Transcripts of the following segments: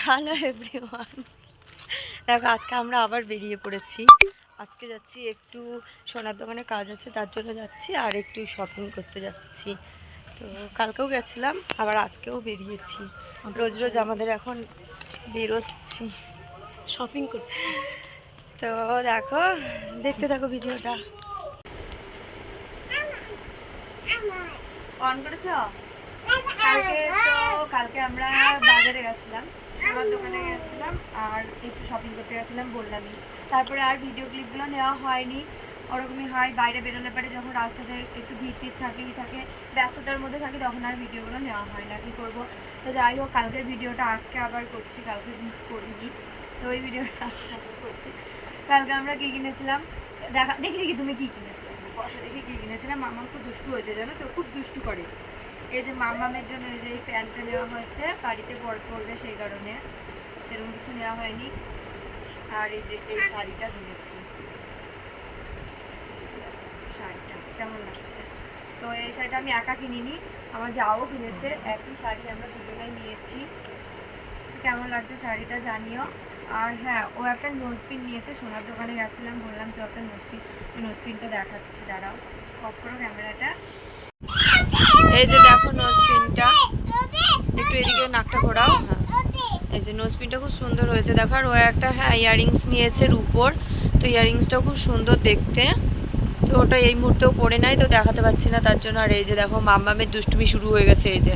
Hello everyone দেখো আজকে আমরা আবার বেরিয়ে পড়েছি। আজকে যাচ্ছি একটু সোনার দোকানে কাজ আছে তার জন্য যাচ্ছি আর একটু শপিং করতে যাচ্ছি। তো কালকেও গেছিলাম আবার আজকেও বেরিয়েছি। রোজ রোজ আমাদের এখন বেরোচ্ছি। শপিং করছি। তো দেখো দেখতে থাকো ভিডিওটা। অন করেছ? কালকে তো কালকে আমরা বাজারে গেছিলাম সোনার দোকানে গেছিলাম আর একটু শপিং করতে গেছিলাম বললামই। তারপরে আর ভিডিও ক্লিপগুলো নেওয়া হয়নি। ওরকমই হয় বাইরে বেরোলে পরে যখন রাস্তাতে একটু ভিড় টিড় থাকে থাকে ব্যস্ততার মধ্যে থাকি তখন আর ভিডিওগুলো নেওয়া হয় না কী করব? তো যাই হোক কালকের ভিডিওটা আজকে আবার করছি কালকে করিনি তো ওই ভিডিওটা আজকে করছি। কালকে আমরা কী কিনেছিলাম? দেখা দেখি দেখি তুমি কী কিনেছিলে? বসে দেখি কী কিনেছিলাম মামা খুব দুষ্টু হয়েছে জানো তো? খুব দুষ্টু করে। এই যে মামামের জন্য এই যে এই প্যান্টটা নেওয়া হয়েছে, বাড়িতে বড় পড়বে সেই কারণে। সেরকম কিছু নেওয়া হয়নি। আর এই যে এই শাড়িটা কিনেছি শাড়িটা কেমন লাগছে? তো এই শাড়িটা আমি একা কিনিনি, আমার যাও কিনেছে। একই শাড়ি আমরা দুজনেই নিয়েছি। কেমন লাগছে শাড়িটা জানিও। আর হ্যাঁ ও একটা নোজপিন নিয়েছে, সোনার দোকানে গেছিলাম, বললাম তো একটা নোজপিন নোজপিনটা দেখাচ্ছি, দাঁড়াও। করো ক্যামেরাটা। এই যে দেখো নোজপিনটা একটু এদিকে নাকটা ঘোরাও। হ্যাঁ। এই যে নোজপিনটা খুব সুন্দর হয়েছে। দেখো, আর ও একটা হ্যাঁ ইয়াররিংস নিয়েছে রুপোর। তো ইয়াররিংসটাও খুব সুন্দর দেখতে। তো ওটা এই মুহূর্তেও পরে নাই, তো দেখাতে পাচ্ছি না। তার জন্য আর এই যে দেখো, মাম্মামের দুষ্টুমি শুরু হয়ে গেছে এই যে।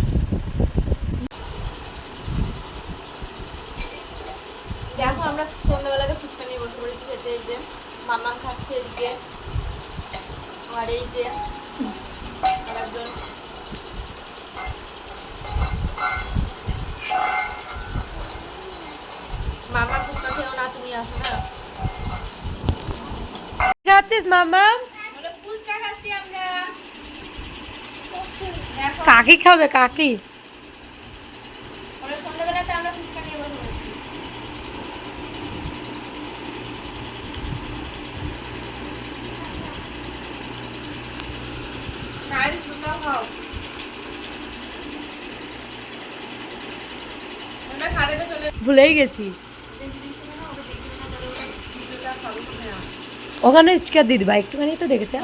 দেখো, আমরা সন্ধ্যাবেলাতে ফুচকা নিয়ে বসে পড়েছি খেতে। এই যে মামা খাচ্ছে এদিকে। আর এই যে খাচ্ছিস মামা কাকি খাবে কাকি? ওরা সন্ধ্যাবেলাতে আমরা ফুচকা নিয়ে বসে পড়েছি খাই তোমরাও খাও আমরা খাবে তো চলে ভুলেই গেছি ওখানে দিয়ে দিবা একটুখানি তো দেখেছে।